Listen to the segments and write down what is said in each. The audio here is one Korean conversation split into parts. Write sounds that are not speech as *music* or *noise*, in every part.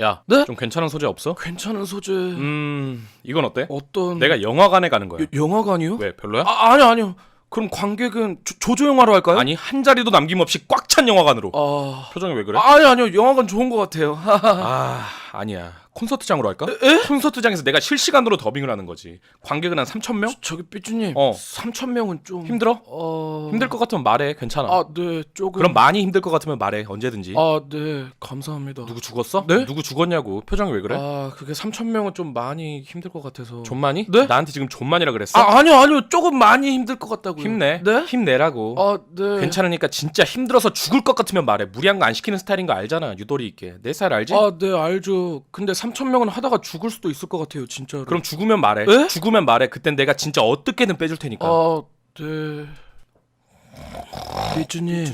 야, 네? 좀 괜찮은 소재 없어? 괜찮은 소재 음, 이건 어때? 어떤 내가 영화관에 가는 거야. 여- 영화관이요? 왜 별로야? 아 아니요 아니요. 그럼 관객은 조, 조조 영화로 할까요? 아니 한 자리도 남김없이 꽉 찬 영화관으로. 아 표정이 왜 그래? 아, 아니 아니요 영화관 좋은 것 같아요. *laughs* 아, 아니야. 콘서트장으로 할까? 콘서트장에서 내가 실시간으로 더빙을 하는 거지. 관객은 한 3천 명? 저기 삐쭈님 어. 3천 명은 좀 힘들어? 어... 힘들 것 같으면 말해. 괜찮아. 아 네 조금 그럼 많이 힘들 것 같으면 말해. 언제든지. 아 네 감사합니다. 누구 죽었어? 네? 누구 죽었냐고. 표정이 왜 그래? 아 그게 3천 명은 좀 많이 힘들 것 같아서. 존만이? 네? 나한테 지금 존만이라 그랬어? 아 아니요 아니요 조금 많이 힘들 것 같다고요. 힘내. 네? 힘내라고. 아 네. 괜찮으니까 진짜 힘들어서 죽을 것 같으면 말해. 무리한 거 안 시키는 스타일인 거 알잖아. 유도리 있게. 내 스타일 알지? 아, 네, 알죠. 근데 3천 명은 하다가 죽을 수도 있을 것 같아요, 진짜로. 그럼 죽으면 말해. 에? 죽으면 말해. 그땐 내가 진짜 어떻게든 빼줄 테니까. 아, 네. 삐쭈님,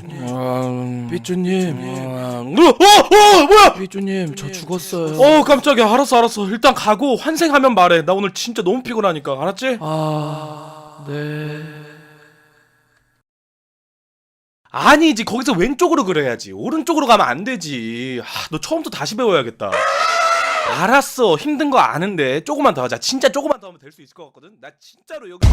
삐쭈님, 어, 어, 어, 뭐야? 삐쭈님, 저 죽었어요. 어, 깜짝이야. 알았어, 알았어. 일단 가고 환생하면 말해. 나 오늘 진짜 너무 피곤하니까. 알았지? 아, 네. 아니지. 거기서 왼쪽으로 그려야지. 오른쪽으로 가면 안 되지. 아, 너 처음부터 다시 배워야겠다. 알았어. 힘든 거 아는데 조금만 더 하자. 진짜 조금만 더 하면 될 수 있을 것 같거든. 나 진짜로 여기